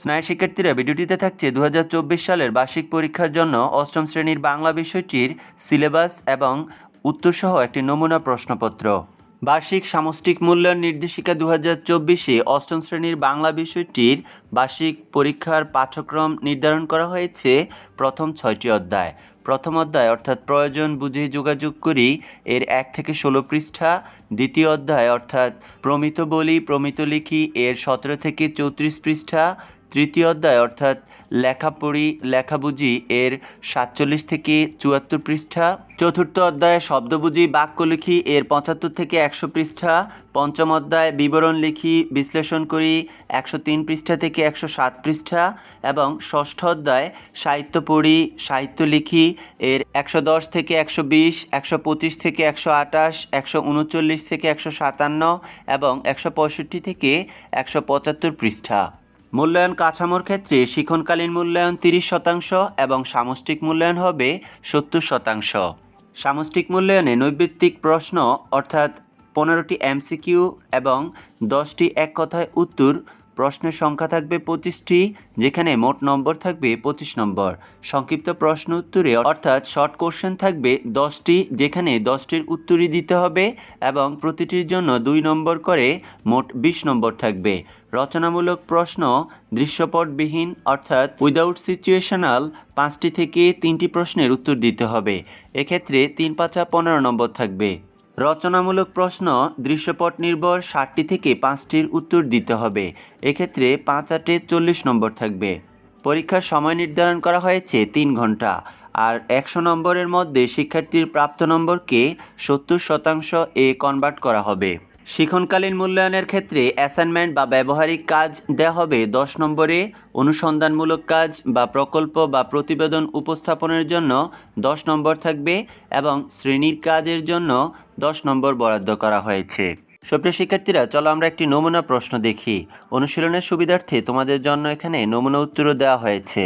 স্নায়ু শিক্ষার্থীরা ভিডিওটিতে থাকছে দু হাজার চব্বিশ সালের বার্ষিক পরীক্ষার জন্য অষ্টম শ্রেণির বাংলা বিষয়টির সিলেবাস এবং উত্তরসহ একটি নমুনা প্রশ্নপত্র। বার্ষিক সামষ্টিক মূল্যায়ন নির্দেশিকা দু হাজার চব্বিশে অষ্টম শ্রেণির বাংলা বিষয়টির বার্ষিক পরীক্ষার পাঠ্যক্রম নির্ধারণ করা হয়েছে প্রথম ছয়টি অধ্যায়। প্রথম অধ্যায় অর্থাৎ প্রয়োজন বুঝে যোগাযোগ করি এর এক থেকে ষোলো পৃষ্ঠা। দ্বিতীয় অধ্যায় অর্থাৎ প্রমিত বলি, প্রমিত লিখি এর সতেরো থেকে চৌত্রিশ পৃষ্ঠা। তৃতীয় অধ্যায়, অর্থাৎ লেখা পড়ি লেখা বুঝি এর সাতচল্লিশ থেকে চুয়াত্তর পৃষ্ঠা। চতুর্থ অধ্যায় শব্দ বুঝি বাক্য লিখি, এর পঁচাত্তর থেকে একশো পৃষ্ঠা। পঞ্চম অধ্যায় বিবরণ লিখি, বিশ্লেষণ করি, একশো তিন পৃষ্ঠা থেকে একশো সাত পৃষ্ঠা। এবং ষষ্ঠ অধ্যায় সাহিত্য পড়ি, সাহিত্য লিখি, এর একশো দশ থেকে একশো বিশ, একশো পঁচিশ থেকে একশো আটাশ একশো উনচল্লিশ থেকে একশো সাতান্ন এবং একশো পঁয়ষট্টি থেকে একশো পঁচাত্তর পৃষ্ঠা। মূল্যায়ন কাঠামোর ক্ষেত্রে শিখনকালীন মূল্যায়ন তিরিশ শতাংশ এবং সামষ্টিক মূল্যায়ন হবে সত্তর শতাংশ। সামষ্টিক মূল্যায়নে নৈবৃত্তিক প্রশ্ন, অর্থাৎ পনেরোটি এমসিকিউ এবং দশটি এক কথায় উত্তর প্রশ্নের সংখ্যা থাকবে পঁচিশটি, যেখানে মোট নম্বর থাকবে পঁচিশ নম্বর। সংক্ষিপ্ত প্রশ্ন উত্তরে অর্থাৎ শর্ট কোশ্চেন থাকবে দশটি, যেখানে দশটির উত্তরই দিতে হবে এবং প্রতিটির জন্য দুই নম্বর করে মোট বিশ নম্বর থাকবে। রচনামূলক প্রশ্ন, দৃশ্যপটবিহীন অর্থাৎ উইদাউট সিচুয়েশনাল পাঁচটি থেকে তিনটি প্রশ্নের উত্তর দিতে হবে। এক্ষেত্রে তিন পাঁচা পনেরো নম্বর থাকবে। রচনামূলক প্রশ্ন দৃশ্যপট নির্ভর ষাটটি থেকে পাঁচটির উত্তর দিতে হবে। এক্ষেত্রে পাঁচ আটে চল্লিশ নম্বর থাকবে। পরীক্ষার সময় নির্ধারণ করা হয়েছে তিন ঘণ্টা। আর একশো নম্বরের মধ্যে শিক্ষার্থীর প্রাপ্ত নম্বরকে সত্তর শতাংশ এ কনভার্ট করা হবে। শিক্ষণকালীন মূল্যায়নের ক্ষেত্রে অ্যাসাইনমেন্ট বা ব্যবহারিক কাজ দেওয়া হবে দশ নম্বরে, অনুসন্ধানমূলক কাজ বা প্রকল্প বা প্রতিবেদন উপস্থাপনের জন্য দশ নম্বর থাকবে এবং শ্রেণির কাজের জন্য দশ নম্বর বরাদ্দ করা হয়েছে। সুপ্রিয় শিক্ষার্থীরা, চলো আমরা একটি নমুনা প্রশ্ন দেখি। অনুশীলনের সুবিধার্থে তোমাদের জন্য এখানে নমুনা উত্তরও দেওয়া হয়েছে।